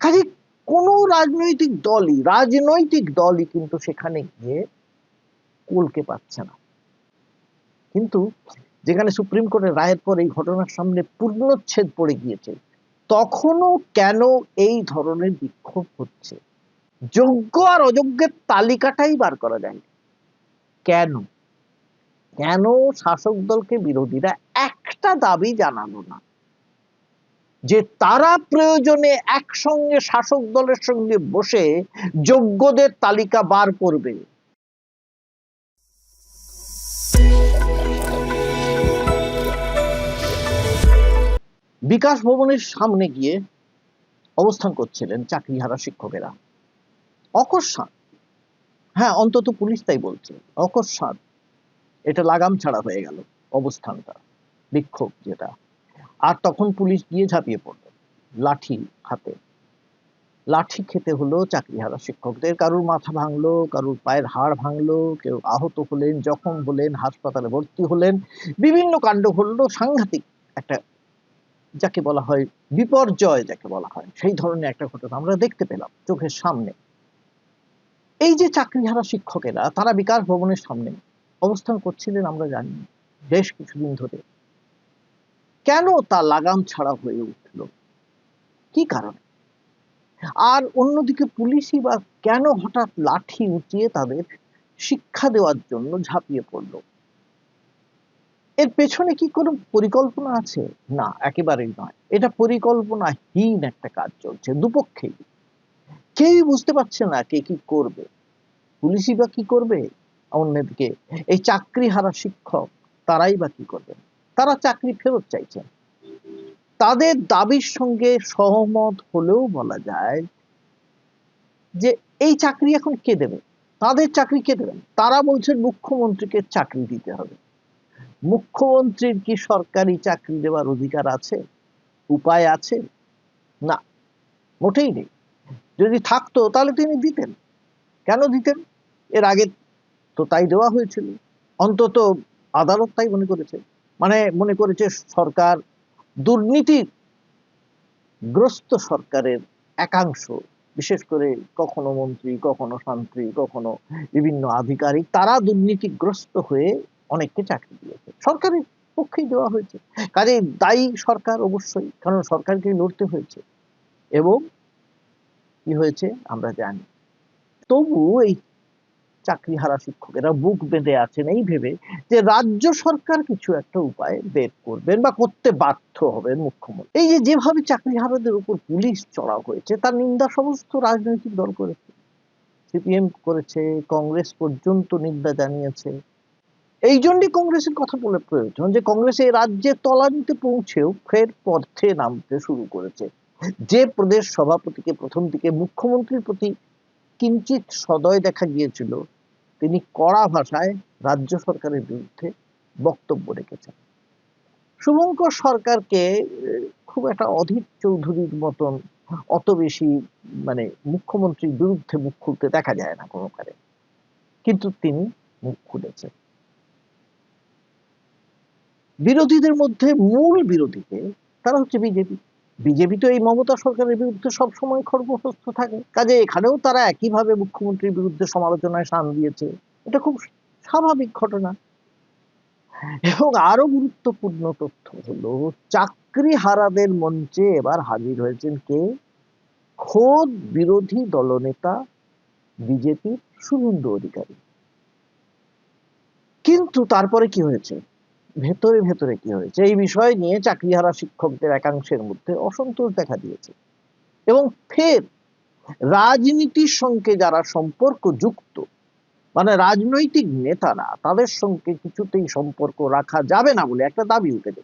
কাজে কোনো রাজনৈতিক দলই রাজনৈতিক দলই কিন্তু সেখানে গিয়ে কুলকে পাচ্ছে না। কিন্তু যেখানে সুপ্রিম কোর্টের রায়ের পর এই ঘটনার সামনে পূর্ণচ্ছেদ পড়ে গিয়েছে, তখনও কেন এই ধরনের বিক্ষোভ হচ্ছে? যোগ্য আর অযোগ্যের তালিকাটাই বার করা যায় কেন? কেন শাসক দলকে বিরোধীরা একটা দাবি জানালো না? যে তারা প্রয়োজনে একসঙ্গে শাসক দলের সঙ্গে বসে যোগ্যদের তালিকা বার করবে। বিকাশ ভবনের সামনে গিয়ে অবস্থান করছিলেন চাকরিহারা শিক্ষকেরা। অকস্মাৎ হ্যাঁ অন্তত পুলিশ তাই বলছে। অকস্মাৎ এটা লাগাম ছাড়া হয়ে গেল অবস্থানটা, বিক্ষোভ যেটা। আর তখন পুলিশ গিয়ে ঝাঁপিয়ে পড়ল। লাঠি হাতে। লাঠি খেতে হলো চাকরিহারা শিক্ষকদের। কারুর মাথা ভাঙলো, কারুর পায়ের হাড় ভাঙলো, কেউ আহত হলেন, জখম হলেন, হাসপাতালে ভর্তি হলেন। বিভিন্ন কাণ্ড ঘটলো, সাংঘাতিক একটা যাকে বলা হয় বিপর্যয় যাকে বলা হয়। সেই ধরনের একটা ঘটনা আমরা দেখতে পেলাম চোখের সামনে। এই যে চাকরিহারা শিক্ষকেরা, তারা বিকাশ ভবনের সামনে অবস্থান করছিলেন আমরা জানি বেশ কিছুদিন ধরে। কেন তা লাগাম ছাড়া হয়ে উঠল? কি কারণে? আর অন্যদিকে পুলিশই বা কেন হঠাৎ লাঠি উঁচিয়ে তাদের শিক্ষা দেওয়ার জন্য ঝাঁপিয়ে পড়ল? এর পেছনে কি কোনো পরিকল্পনা আছে? না, একেবারেই নয়। এটা পরিকল্পনাহীন একটা কাজ চলছে, দুপক্ষেই। কেউই বুঝতে পারছে না কে কি করবে। পুলিশই বা কি করবে? অন্যদিকে এই চাকরি হারা শিক্ষক, তারাই বা কি করবেন? তারা চাকরি ফেরত চাইছেন। তাদের দাবির সঙ্গে সহমত হলেও বলা যায় যে, এই চাকরি এখন কে দেবে? তাদের চাকরি কে দেবেন? তারা বলছেন মুখ্যমন্ত্রীকে চাকরি দিতে হবে। মুখ্যমন্ত্রীর কি সরকারি চাকরি দেওয়ার অধিকার আছে? উপায় আছে? না, মোটেই নেই। যদি থাকতো তাহলে তিনি দিতেন। কেন দিতেন? এর আগে তো তাই দেওয়া হয়েছিল। অন্তত আদালত তাই মনে করেছে। মানে মনে করেছে সরকার দুর্নীতি গ্রস্ত সরকারের একাংশ, বিশেষ করে কখনো মন্ত্রী, কখনো শান্ত্রী, কখনো বিভিন্ন আধিকারিক, তারা দুর্নীতিগ্রস্ত হয়ে অনেককে চাকরি দিয়েছে। সরকারের পক্ষেই দেওয়া হয়েছে। কাজে দায়ী সরকার অবশ্যই, কারণ সরকারকে লড়তে হয়েছে। এবং কি হয়েছে আমরা জানি। তবু এই চাকরি হারা শিক্ষকেরা বুক বেঁধে আছেন এই ভেবে যে রাজ্য সরকার কিছু একটা উপায় বের করবেন বা করতে বাধ্য হবেন মুখ্যমন্ত্রী। এই যে যেভাবে চাকরি হারাদের উপর পুলিশ চড়া হয়েছে তার নিন্দা সমস্ত রাজনৈতিক দল করেছে। সিপিএম করেছে, কংগ্রেস পর্যন্ত নিন্দা জানিয়েছে। এই জন্যই কংগ্রেসের কথা বলে প্রয়োজন যে কংগ্রেস এই রাজ্যে তলানিতে পৌঁছেও ফের পথে নামতে শুরু করেছে। যে প্রদেশ সভাপতিকে প্রথম দিকে মুখ্যমন্ত্রীর প্রতি কিঞ্চিত সদয় দেখা গিয়েছিল তিনি কড়া ভাষায় রাজ্য সরকারের বিরুদ্ধে বক্তব্য রেখেছেন। শুভঙ্কর সরকারকে খুব একটা অধীর চৌধুরীর মতন অত বেশি মানে মুখ্যমন্ত্রীর বিরুদ্ধে মুখ খুলতে দেখা যায় না কোনো কারে কিন্তু তিনি মুখ খুলেছেন। বিরোধীদের মধ্যে মূল বিরোধীকে তারা হচ্ছে বিজেপি। বিজেপি তো এই মমতা সরকারের বিরুদ্ধে সবসময় খর্বহস্ত থাকে। কাজে এখানেও তারা একইভাবে মুখ্যমন্ত্রীর বিরুদ্ধে সমালোচনায় সান দিয়েছে। এটা খুব স্বাভাবিক ঘটনা। এবং আরও গুরুত্বপূর্ণ তথ্য হলো, চাকরি হারাদের মঞ্চে এবার হাজির হয়েছেন কে? খোদ বিরোধী দলনেতা বিজেপির শুভেন্দু অধিকারী। কিন্তু তারপরে কি হয়েছে? ভেতরে ভেতরে কি হয়েছে? এই বিষয় নিয়ে চাকরিহারা শিক্ষকদের একাংশের মধ্যে অসন্তোষ দেখা দিয়েছে। এবং ফের রাজনীতির সঙ্গে যারা সম্পর্ক যুক্ত মানে রাজনৈতিক নেতারা তাদের সঙ্গে কিছুতেই সম্পর্ক রাখা যাবে না বলে একটা দাবি উঠেছে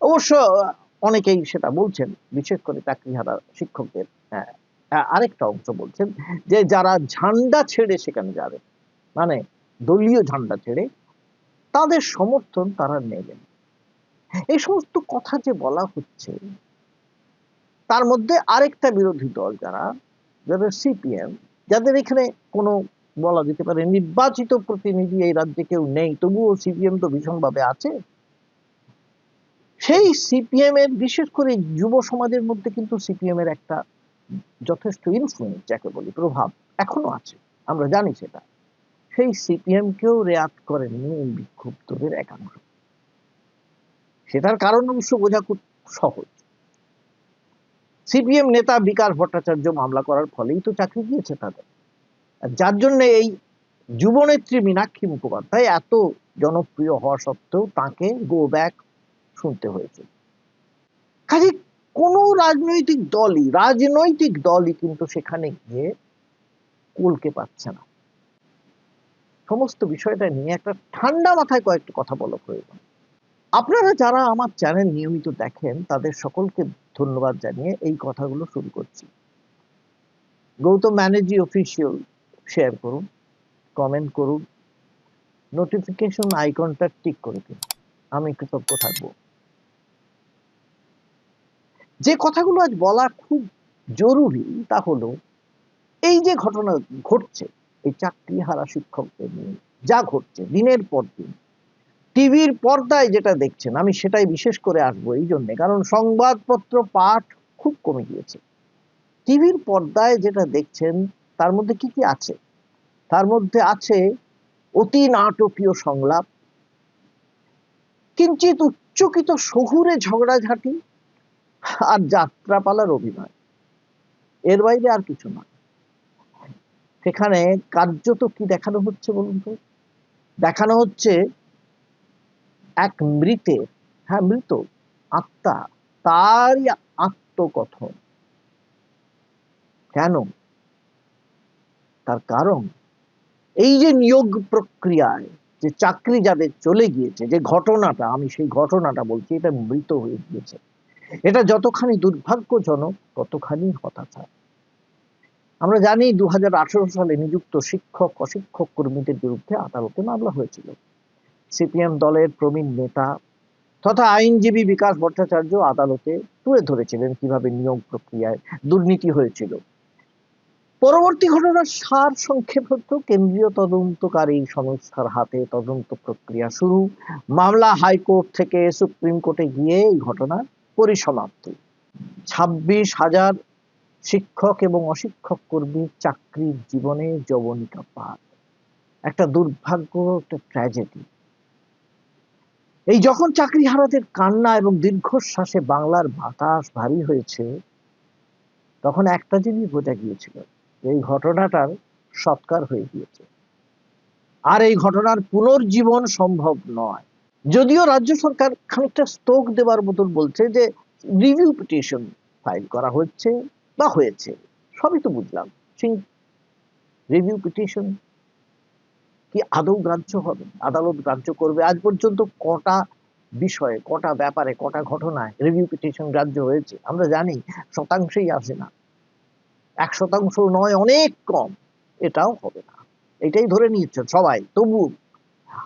অবশ্য অনেকেই সেটা বলছেন বিশেষ করে চাকরিহারা শিক্ষকদের হ্যাঁ, আরেকটা অংশ বলছেন যে যারা ঝান্ডা ছেড়ে সেখানে যাবে মানে দলীয় ঝান্ডা ছেড়ে তাদের সমর্থন তারা নেবেন। এই সমস্ত কথা যে বলা হচ্ছে, তার মধ্যে আরেকটা বিরোধী দল যারা, যাদের সিপিএম যাদের এখানে কোনো বলা যেতে পারে নির্বাচিত প্রতিনিধি এই রাজ্যে কেউ নেই, তবুও সিপিএম তো ভীষণভাবে আছে। সেই সিপিএম এর, বিশেষ করে যুব সমাজের মধ্যে কিন্তু সিপিএম এর একটা যথেষ্ট ইনফ্লুয়েন্স যাকে বলি প্রভাব, এখনও আছে। আমরা জানি সেটা। সেই সিপিএম কেও রেয়াত করেননি এই বিক্ষুব্ধদের একাংশ। সেটার কারণ অবশ্য বোঝা খুব সহজ। সিপিএম নেতা বিকাশ ভট্টাচার্য মামলা করার ফলেই তো চাকরি দিয়েছে তাদের। যার জন্য এই যুবনেত্রী মীনাক্ষী মুখোপাধ্যায় এত জনপ্রিয় হওয়া সত্ত্বেও তাকে গো ব্যাক শুনতে হয়েছে। কাজে কোনো রাজনৈতিক দলই রাজনৈতিক দলই কিন্তু সেখানে গিয়ে কুলকে পাচ্ছে না। সমস্ত বিষয়টা নিয়ে একটা ঠান্ডা মাথায় কয়েকটা কথা বলা প্রয়োজন। আপনারা যারা আমার চ্যানেল নিয়মিত দেখেন, তাদের সকলকে ধন্যবাদ জানিয়ে এই কথাগুলো শুরু করছি। গৌতম ব্যানার্জি অফিসিয়াল শেয়ার করুন কমেন্ট করুন নোটিফিকেশন আইকনটা টিক করে দিন। আমি কৃতজ্ঞ থাকব। যে কথাগুলো আজ বলা খুব জরুরি তা হলো, এই যে ঘটনা ঘটছে এই চাকরি হারা শিক্ষকদের নিয়ে যা ঘটছে দিনের পর দিন। টিভির পর্দায় যেটা দেখছেন, আমি সেটাই বিশেষ করে আসব এই জন্যে, কারণ সংবাদপত্র পাঠ খুব কমে গিয়েছে। টিভির পর্দায় যেটা দেখছেন, তার মধ্যে কি কি আছে? তার মধ্যে আছে অতি নাটকীয় সংলাপ কিঞ্চিত উচ্চকিত শহুরে ঝগড়াঝাটি আর যাত্রাপালার অভিনয়। এর বাইরে আর কিছু না সেখানে কার্যত কি দেখানো হচ্ছে বলুন তো? দেখানো হচ্ছে এক মৃতের হ্যাঁ মৃত আত্মা, তারই আত্মকথন। কেন? তার কারণ, এই যে নিয়োগ প্রক্রিয়ায় যে চাকরি যাদের চলে গিয়েছে, যে ঘটনাটা, আমি সেই ঘটনাটা বলছি, এটা মৃত হয়ে গিয়েছে। এটা যতখানি দুর্ভাগ্যজনক, ততখানি হতাশা আমরা জানি দু হাজার আঠারো সালে নিযুক্ত শিক্ষক, অশিক্ষক কর্মীদের বিরুদ্ধে আদালতে মামলা হয়েছিল। সিপিএম দলের প্রবীণ নেতা তথা আইনজীবী বিকাশ ভট্টাচার্য আদালতে তুলে ধরেছিলেন কীভাবে নিয়োগ প্রক্রিয়ায় দুর্নীতি হয়েছিল। পরবর্তী ঘটনার সার সংক্ষেপ হতো কেন্দ্রীয় তদন্তকারী সংস্থার হাতে তদন্ত প্রক্রিয়া শুরু। মামলা হাইকোর্ট থেকে সুপ্রিম কোর্টে গিয়ে এই ঘটনার পরিসমাপ্তি। ছাব্বিশ হাজার শিক্ষক এবং অশিক্ষক কর্মীর চাকরির জীবনে যবনিকা পাত একটা দুর্ভাগ্য, একটা ট্র্যাজেডি এই যখন চাকরি হারাদের কান্না এবং দীর্ঘশ্বাসে বাংলার বাতাস ভারী হয়েছে, তখন একটা জিনিস বোঝা গিয়েছিল। এই ঘটনাটার সৎকার হয়ে গিয়েছে। আর এই ঘটনার পুনর্জীবন সম্ভব নয়। যদিও রাজ্য সরকার খানিকটা স্তোক দেবার মতন বলছে যে রিভিউ পিটিশন ফাইল করা হচ্ছে। বা হয়েছে, সবই তো বুঝলাম। সেই রিভিউ পিটিশন কি আদৌ গ্রাহ্য হবে? আদালত গ্রাহ্য করবে? আজ পর্যন্ত কটা বিষয়ে, কটা ব্যাপারে, কটা ঘটনায় রিভিউ পিটিশন গ্রাহ্য হয়েছে? আমরা জানি, শতাংশেই আসে না। এক শতাংশ নয়, অনেক কম। এটাও হবে না। এটাই ধরে নিয়েছে সবাই, তবু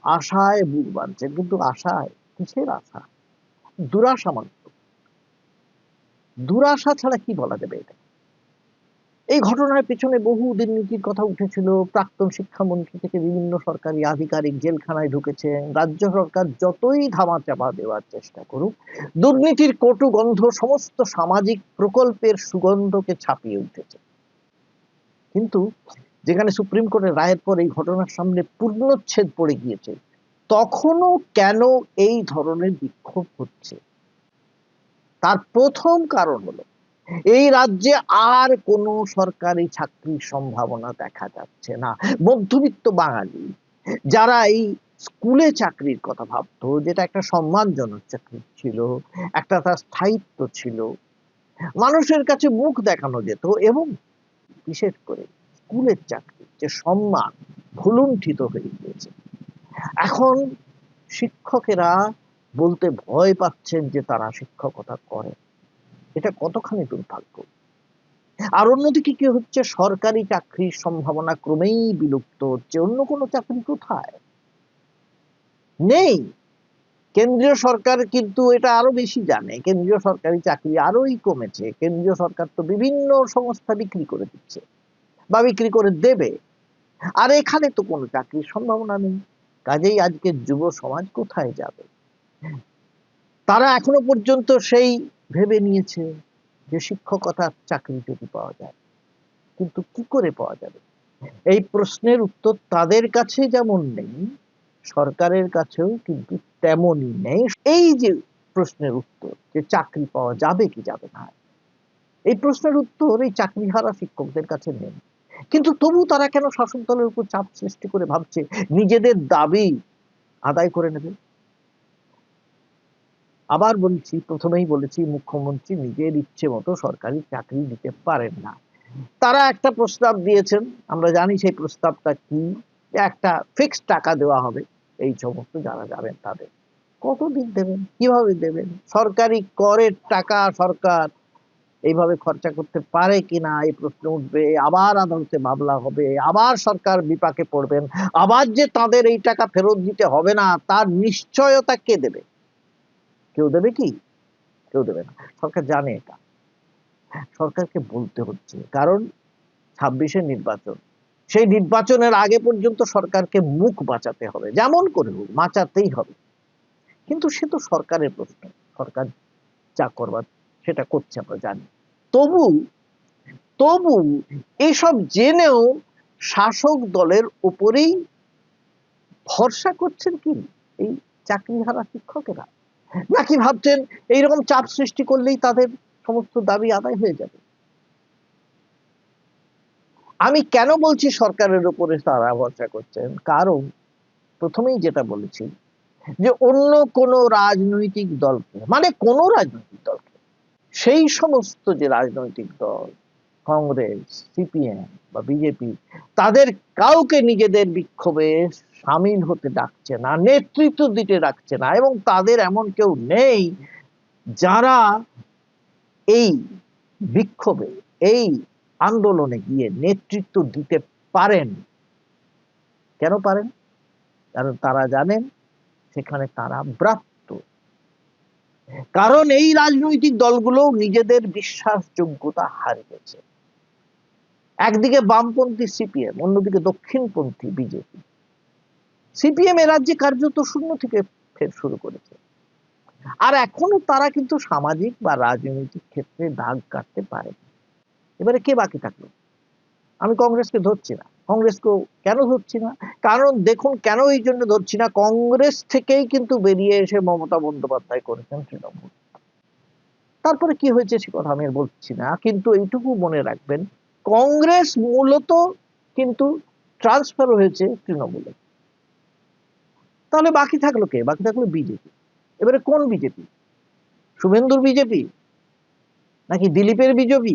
আশায় বুক বাঁধছে কিন্তু আশায়, কিসের আশা? দুরাশা মাত্র। দুরাশা ছাড়া কি বলা যাবে এটা এই ঘটনার পেছনে বহু দুর্নীতির কথা উঠেছিল। প্রাক্তন শিক্ষামন্ত্রী থেকে বিভিন্ন সরকারি আধিকারিক জেলখানায় ঢুকেছেন। রাজ্য সরকার যতই ধামা চাপা দেওয়ার চেষ্টা করুক, দুর্নীতির কটু গন্ধ সমস্ত সামাজিক প্রকল্পের সুগন্ধকে ছাপিয়ে উঠেছে। কিন্তু যেখানে সুপ্রিম কোর্টের রায়ের পর এই ঘটনার সামনে পূর্ণচ্ছেদ পড়ে গিয়েছে, তখনও কেন এই ধরনের বিক্ষোভ হচ্ছে? তার প্রথম কারণ হলো এই রাজ্যে আর কোনো সরকারি চাকরির সম্ভাবনা দেখা যাচ্ছে না। মধ্যবিত্ত বাঙালি, যারা এই স্কুলে চাকরির কথা ভাবতো, যেটা একটা সম্মানজনক চাকরি ছিল, একটা তার স্থায়িত্ব ছিল, মানুষের কাছে মুখ দেখানো যেত এবং বিশেষ করে স্কুলের চাকরি যে সম্মান ভুলুণ্ঠিত হয়ে গিয়েছে। এখন শিক্ষকেরা বলতে ভয় পাচ্ছেন যে তারা শিক্ষকতা করে। এটা কতখানি দুর্ভাগ্য? আর অন্যদিকে কি হচ্ছে? সরকারি চাকরির সম্ভাবনা ক্রমেই বিলুপ্ত হচ্ছে। অন্য কোনো চাকরি কোথায়? নেই। কেন্দ্রীয় সরকার কিন্তু এটা আরও বেশি জানে। কেন্দ্রীয় সরকারি চাকরি আরোই কমেছে। কেন্দ্রীয় সরকার তো বিভিন্ন সংস্থা বিক্রি করে দিচ্ছে বা বিক্রি করে দেবে। আর এখানে তো কোনো চাকরির সম্ভাবনা নেই। কাজেই আজকের যুব সমাজ কোথায় যাবে? তারা এখনও পর্যন্ত সেই ভেবে নিয়েছে যে শিক্ষকতার চাকরি যদি পাওয়া যায়। কিন্তু কি করে পাওয়া যাবে? এই প্রশ্নের উত্তর তাদের কাছে যেমন নেই, সরকারের কাছেও কিন্তু তেমনই নেই। এই যে প্রশ্নের উত্তর যে চাকরি পাওয়া যাবে কি যাবে না, এই প্রশ্নের উত্তর এই চাকরিহারা শিক্ষকদের কাছে নেই। কিন্তু তবু তারা কেন শাসক দলের উপর চাপ সৃষ্টি করে ভাবছে? নিজেদের দাবি আদায় করে নেবে। আবার বলছি, প্রথমেই বলেছি, মুখ্যমন্ত্রী নিজের ইচ্ছে মতো সরকারি চাকরি দিতে পারেন না। তারা একটা প্রস্তাব দিয়েছেন, আমরা জানি সেই প্রস্তাবটা কি একটা ফিক্সড টাকা দেওয়া হবে, এই সমস্ত যারা যাবেন তাদের। কতদিন দেবেন? কীভাবে দেবেন? সরকারি করের টাকা সরকার এইভাবে খরচা করতে পারে কিনা এই প্রশ্ন উঠবে, আবার আদালতে মামলা হবে, আবার সরকার বিপাকে পড়বেন, আবার যে তাদের এই টাকা ফেরত দিতে হবে না, তার নিশ্চয়তা কে দেবে? কেউ দেবে কি? কেউ দেবে না। সরকার জানে এটা। সরকারকে বলতে হচ্ছে। কারণ ছাব্বিশে নির্বাচন। সেই নির্বাচনের আগে পর্যন্ত সরকারকে মুখ বাঁচাতে হবে। যেমন করে হোক, বাঁচাতেই হবে। কিন্তু সে তো সরকারের প্রশ্ন। সরকার যা করবার, সেটা করছে, আমরা জানি। তবু তবু এসব জেনেও শাসক দলের উপরেই ভরসা করছেন কি? এই চাকরিহারা শিক্ষকেরা। নাকি ভাবছেন এইরকম চাপ সৃষ্টি করলেই তাদের সমস্ত দাবি আদায় হয়ে যাবে? আমি কেন বলছি সরকারের উপরে তারা ভরসা করছেন? কারণ প্রথমেই যেটা বলেছি যে অন্য কোন রাজনৈতিক দলকে মানে কোন রাজনৈতিক দলকে, সেই সমস্ত যে রাজনৈতিক দল, কংগ্রেস, সিপিএম বা বিজেপি, তাদের কাউকে নিজেদের বিক্ষোভে সামিল হতে ডাকছে না, নেতৃত্ব দিতে ডাকছে না এবং তাদের এমন কেউ নেই যারা এই বিক্ষোভে, এই আন্দোলনে গিয়ে নেতৃত্ব দিতে পারেন। কেন পারেন? কারণ তারা জানেন সেখানে তারা ব্রাত্য। কারণ এই রাজনৈতিক দলগুলো নিজেদের বিশ্বাসযোগ্যতা হারিয়েছে। একদিকে বামপন্থী সিপিএম, অন্যদিকে দক্ষিণপন্থী বিজেপি। সিপিএম এ রাজ্যে কার্যত শূন্য থেকে ফের শুরু করেছে। আর এখনও তারা কিন্তু সামাজিক বা রাজনৈতিক ক্ষেত্রে দাগ কাটতে পারে এবারে কে বাকি থাকল? আমি কংগ্রেসকে ধরছি না। কংগ্রেসকেও কেন ধরছি না? কারণ দেখুন, কেন এই জন্য ধরছি না? কংগ্রেস থেকেই কিন্তু বেরিয়ে এসে মমতা বন্দ্যোপাধ্যায় করেছেন তৃণমূল। তারপরে কি হয়েছে সে কথা আমি বলছি না, কিন্তু এইটুকু মনে রাখবেন, কংগ্রেস মূলত কিন্তু ট্রান্সফার হয়েছে তৃণমূলে। তাহলে বাকি থাকল কে? বাকি থাকল বিজেপি। এবারে কোন বিজেপি? শুভেন্দুর বিজেপি? নাকি দিলীপের বিজেপি?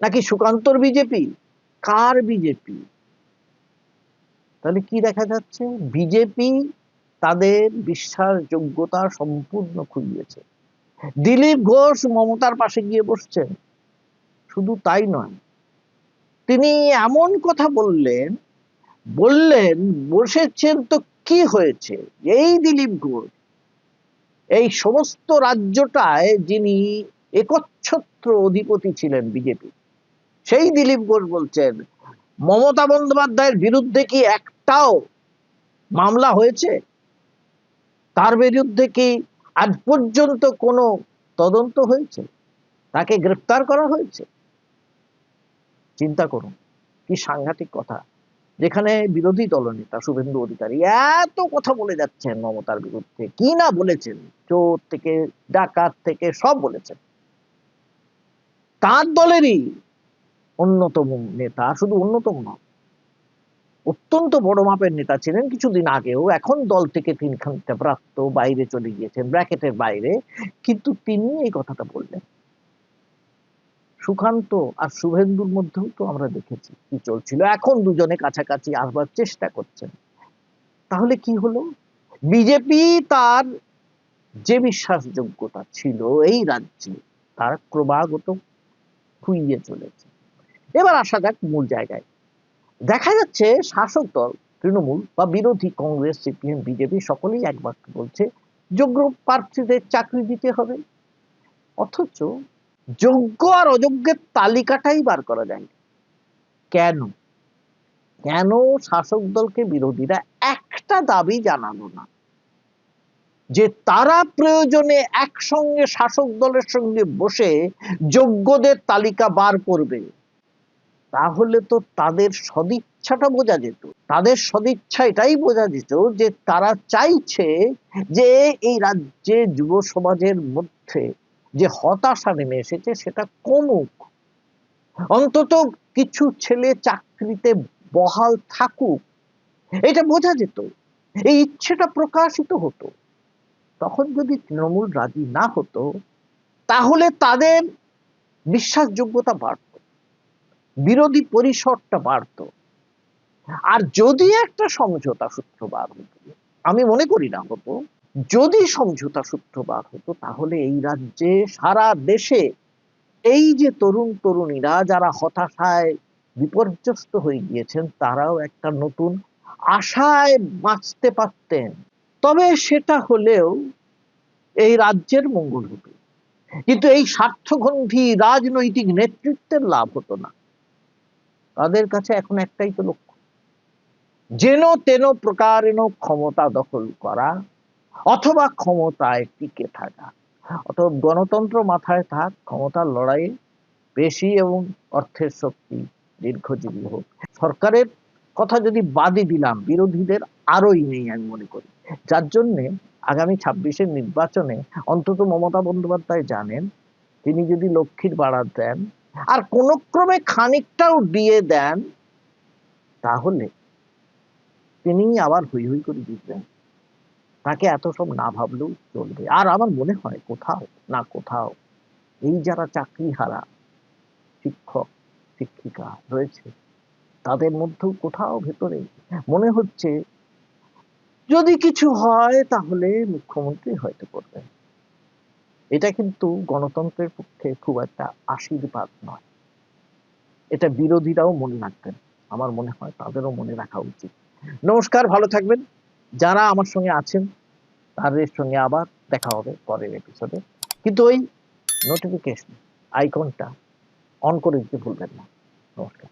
নাকি সুকান্তর বিজেপি? কার বিজেপি? তাহলে কি দেখা যাচ্ছে? বিজেপি তাদের বিশ্বাসযোগ্যতা সম্পূর্ণ খুঁজিয়েছে। দিলীপ ঘোষ মমতার পাশে গিয়ে বসছেন শুধু তাই নয়, তিনি এমন কথা বললেন বললেন, বসেছেন তো কি হয়েছে? এই দিলীপ ঘোষ, এই সমস্ত রাজ্যটায় যিনি একচ্ছত্র অধিপতি ছিলেন বিজেপি, সেই দিলীপ ঘোষ বলছেন, মমতা বন্দ্যোপাধ্যায়ের বিরুদ্ধে কি একটাও মামলা হয়েছে? তার বিরুদ্ধে কি আজ পর্যন্ত কোনো তদন্ত হয়েছে? তাকে গ্রেফতার করা হয়েছে? চিন্তা করুন, কি সাংঘাতিক কথা। যেখানে বিরোধী দলনেতা শুভেন্দু অধিকারী এত কথা বলে যাচ্ছেন মমতার বিরুদ্ধে। কি না বলেছেন? চোর থেকে, ডাকাত থেকে সব বলেছেন। তার দলেরই অন্যতম নেতা, শুধু অন্যতম নয় অত্যন্ত বড় মাপের নেতা ছিলেন কিছুদিন আগেও। এখন দল থেকে তিনি খানিকটা প্রাপ্ত, বাইরে চলে গিয়েছেন, ব্র্যাকেটের বাইরে। কিন্তু তিনি এই কথাটা বললেন। সুকান্ত আর শুভেন্দুর মধ্যেও তো আমরা দেখেছি কি চলছিল। এখন দুজনে কাছাকাছি আসবার চেষ্টা করছেন। তাহলে কি হলো? বিজেপি তার যে বিশ্বাসযোগ্যতা ছিল এই রাজ্যে, তার ক্রমাগত খুইয়ে চলেছে। এবার আসা যাক মূল জায়গায়। দেখা যাচ্ছে শাসক দল, তৃণমূল বা বিরোধী কংগ্রেস, সিপিএম, বিজেপি সকলেই এক বাক্য বলছে, যোগ্য প্রার্থীদের চাকরি দিতে হবে। অথচ যোগ্য আর অযোগ্যের তালিকাটাই বার করা যায়। কেন? কেন শাসক দলকে বিরোধীরা একটা দাবি জানালো না? যে তারা প্রয়োজনে একসঙ্গে শাসক দলের সঙ্গে বসে যোগ্যদের তালিকা বার করবে, তাহলে তো তাদের সদিচ্ছাটা বোঝা যেত। তাদের সদিচ্ছা এটাই বোঝা যেত যে তারা চাইছে যে এই রাজ্যে যুব সমাজের মধ্যে যে হতাশা নেমে এসেছে সেটা কমুক। অন্তত কিছু ছেলে চাকরিতে বহাল থাকুক। এটা বোঝা যেত, এই ইচ্ছেটা প্রকাশিত হতো। তখন যদি তৃণমূল রাজি না হতো, তাহলে তাদের বিশ্বাসযোগ্যতা বাড়ত, বিরোধী পরিসরটা বাড়ত। আর যদি একটা সমঝোতা সূত্র বার হতো, আমি মনে করি না হতো যদি সমঝোতা সূত্র বার হতো, তাহলে এই রাজ্যে সারা দেশে এই যে তরুণ তরুণীরা যারা হতাশায় বিপর্যস্ত হয়ে গিয়েছেন, তারাও একটা নতুন আশায় বাঁচতে পারতেন। তবে সেটা হলেও এই রাজ্যের মঙ্গল হতো। কিন্তু এই স্বার্থগন্ধী রাজনৈতিক নেতৃত্বের লাভ হতো না। তাদের কাছে এখন একটাই তো লক্ষ্য, যেন তেন প্রকারেণ ক্ষমতা দখল করা অথবা ক্ষমতায় টিকে থাকা। অথবা গণতন্ত্র মাথায় থাক, ক্ষমতার লড়াইয়ে বেশি এবং অর্থের শক্তি দীর্ঘজীবী হোক। সরকারের কথা যদি বাদই দিলাম, বিরোধীদের আরোই নেই আমি মনে করি। যার জন্যে আগামী ছাব্বিশের নির্বাচনে অন্তত মমতা বন্দ্যোপাধ্যায় জানেন, তিনি যদি লক্ষ্মীর বাড়া দেন, আর কোন ক্রমে খানিকটাও দিয়ে দেন, তাহলে তিনি আবার হই হই করে জিতবেন। তাকে এত সব না ভাবলেও চলবে। আর আমার মনে হয় কোথাও না কোথাও এই যারা চাকরি হারা শিক্ষক, শিক্ষিকা রয়েছে, তাদের মধ্যেও কোথাও ভেতরে মনে হচ্ছে যদি কিছু হয় তাহলে মুখ্যমন্ত্রী হয়তো করবেন। এটা কিন্তু গণতন্ত্রের পক্ষে খুব একটা আশীর্বাদ নয়। এটা বিরোধীরাও মনে রাখবেন। আমার মনে হয় তাদেরও মনে রাখা উচিত। নমস্কার, ভালো থাকবেন। যারা আমার সঙ্গে আছেন, তাদের সঙ্গে আবার দেখা হবে পরের এপিসোডে কিন্তু ওই নোটিফিকেশন আইকনটা অন করে দিতে ভুলবেন না। নমস্কার।